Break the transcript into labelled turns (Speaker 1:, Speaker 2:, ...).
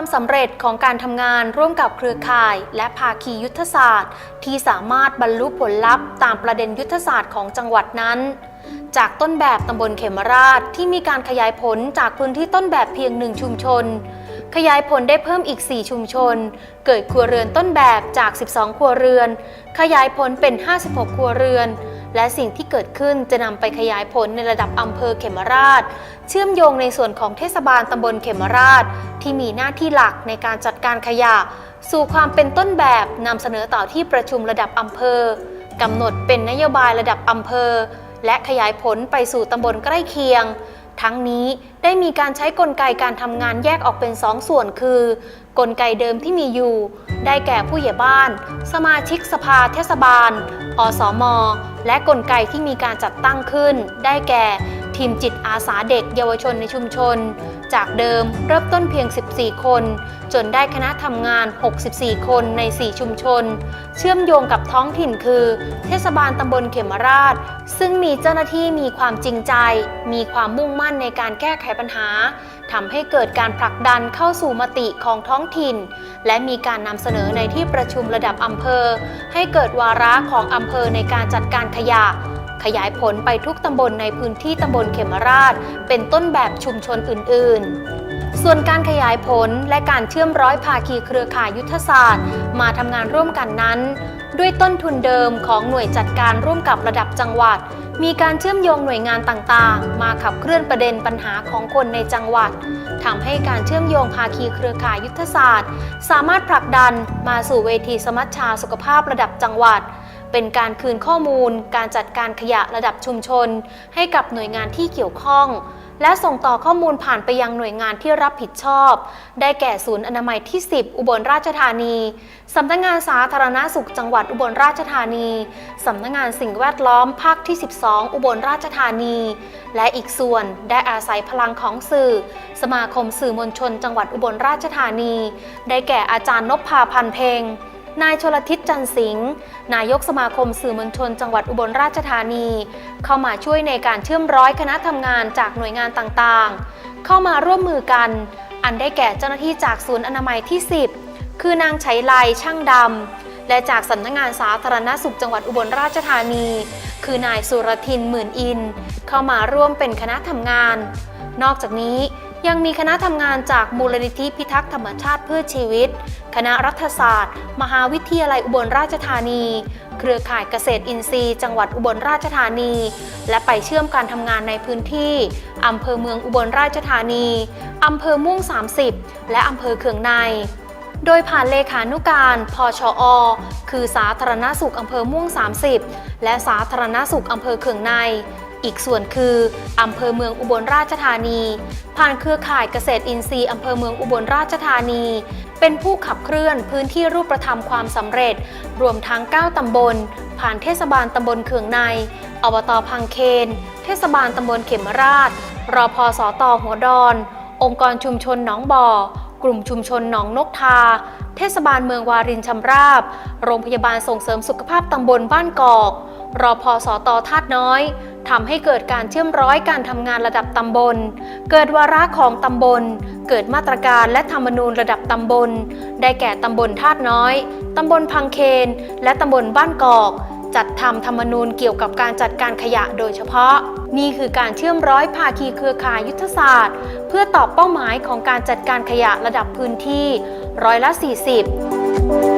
Speaker 1: ความสำเร็จของการทำงานร่วมกับเครือข่าย และภาคียุทธศาสตร์ ที่สามารถบรรลุผลลัพธ์ตามประเด็นยุทธศาสตร์ของจังหวัดนั้น จากต้นแบบตำบลเขมราชที่มีการขยายผลจากพื้นที่ต้นแบบเพียงหนึ่งชุมชน ขยายผลได้เพิ่มอีก 4 ชุมชน เกิดครัวเรือนต้นแบบจาก 12 ครัวเรือน ขยายผลเป็น 56 ครัวเรือนและสิ่งที่เกิดขึ้นจะนำไปขยายผลในระดับอำเภอเขมราช เชื่อมโยงในส่วนของเทศบาลตำบลเขมราช ที่มีหน้าที่หลักในการจัดการขยะ สู่ความเป็นต้นแบบนำเสนอต่อที่ประชุมระดับอำเภอกำหนดเป็นนโยบายระดับอำเภอ และขยายผลไปสู่ตำบลใกล้เคียง ทั้งนี้ได้มีการใช้กลไกการทำงานแยกออกเป็นสองส่วนคือ กลไกเดิมที่มีอยู่ ได้แก่ผู้ใหญ่บ้าน สมาชิกสภาเทศบาล อสม และกลไกที่มีการจัดตั้งขึ้น ได้แก่ทีมจิตอาสาเด็กเยาวชนในชุมชน จากเดิมเริ่มต้นเพียง 14 คน จนได้คณะทำงาน 64 คนใน 4 ชุมชน เชื่อมโยงกับท้องถิ่นคือ เทศบาลตำบลเขมราช ซึ่งมีเจ้าหน้าที่มีความจริงใจ มีความมุ่งมั่นในการแก้ไขปัญหาทำให้เกิดการผลักดันเข้าสู่มติของท้องถิ่น และมีการนำเสนอในที่ประชุมระดับอำเภอ ให้เกิดวาระของอำเภอในการจัดการขยะ ขยายผลไปทุกตำบลในพื้นที่ตำบลเขมราช เป็นต้นแบบชุมชนอื่น ๆส่วนการขยายผลและการเชื่อมร้อยภาคีเครือข่ายยุทธศาสตร์ มาทำงานร่วมกันนั้น ด้วยต้นทุนเดิมของหน่วยจัดการร่วมกับระดับจังหวัด มีการเชื่อมโยงหน่วยงานต่างๆ มาขับเคลื่อนประเด็นปัญหาของคนในจังหวัดทำให้การเชื่อมโยงภาคีเครือข่ายยุทธศาสตร์ สามารถผลักดันมาสู่เวทีสมัชชาสุขภาพระดับจังหวัด เป็นการคืนข้อมูล การจัดการขยะระดับชุมชน ให้กับหน่วยงานที่เกี่ยวข้อง และส่งต่อข้อมูลผ่านไปยังหน่วยงานที่รับผิดชอบ ได้แก่ศูนย์อนามัยที่ 10 อุบลราชธานีสำนักงานสาธารณาสุขจังหวัดอุบลราชธานีสำนักงานสิ่งแวดล้อมภาคที่ 12 อุบลราชธานี และอีกส่วนได้อาศัยพลังของสื่อ สมาคมสื่อมวลชน จังหวัดอุบลราชธานี ได้แก่อาจารย์นพพาพันเพง นายชลทิศจันสิงห์นายกสมาคมสื่อมวลชนจังหวัดอุบลราชธานี เข้ามาช่วยในการเชื่อมร้อยคณะทำงานจากหน่วยงานต่างๆ เข้ามาร่วมมือกัน อันได้แก่เจ้าหน้าที่จากศูนย์อนามัยที่ 10 คือนางไฉไลช่างดำ และจากสำนักงานสาธารณสุขจังหวัดอุบลราชธานี คือนายสุรทินหมื่นอิน เข้ามาร่วมเป็นคณะทำงาน นอกจากนี้ ยังมีคณะทำงานจากมูลนิธิพิทักษ์ธรรมชาติเพื่อชีวิต คณะรัฐศาสตร์ มหาวิทยาลัยอุบลราชธานี เครือข่ายเกษตรอินทรีย์ จังหวัดอุบลราชธานี และไปเชื่อมการทำงานในพื้นที่อำเภอเมืองอุบลราชธานีอำเภอม่วง 30 และอำเภอเขืองใน โดยผ่านเลขานุการพชอ คือสาธารณสุขอำเภอม่วง 30 และสาธารณสุขอำเภอเขืองใน อีกส่วนคืออำเภอเมืองอุบลราชธานี ผ่านเครือข่ายเกษตรอินทรีย์อำเภอเมืองอุบลราชธานี เป็นผู้ขับเคลื่อนพื้นที่รูปธรรมความสำเร็จ รวมทั้ง 9 ตำบล ผ่านเทศบาลตำบลเขืองใน อบตพังเคน เทศบาลตำบลเขมราช รอพอสอตอหัวดอน องค์กรชุมชนหนองบ่อ กลุ่มชุมชนหนองนกทา เทศบาลเมืองวารินชำราบ โรงพยาบาลส่งเสริมสุขภาพตำบลบ้านกอก รอพอสอตอธาตุน้อยทำให้เกิดการเชื่อมร้อยการทำงานระดับตำบล เกิดวาระของตำบล เกิดมาตรการและธรรมนูญระดับตำบล ได้แก่ตำบลธาตุน้อย ตำบลพังเคน และตำบลบ้านกอก จัดทำธรรมนูญเกี่ยวกับการจัดการขยะโดยเฉพาะ นี่คือการเชื่อมร้อยภาคีเครือข่ายยุทธศาสตร์ เพื่อตอบเป้าหมายของการจัดการขยะระดับพื้นที่ ร้อยละ 40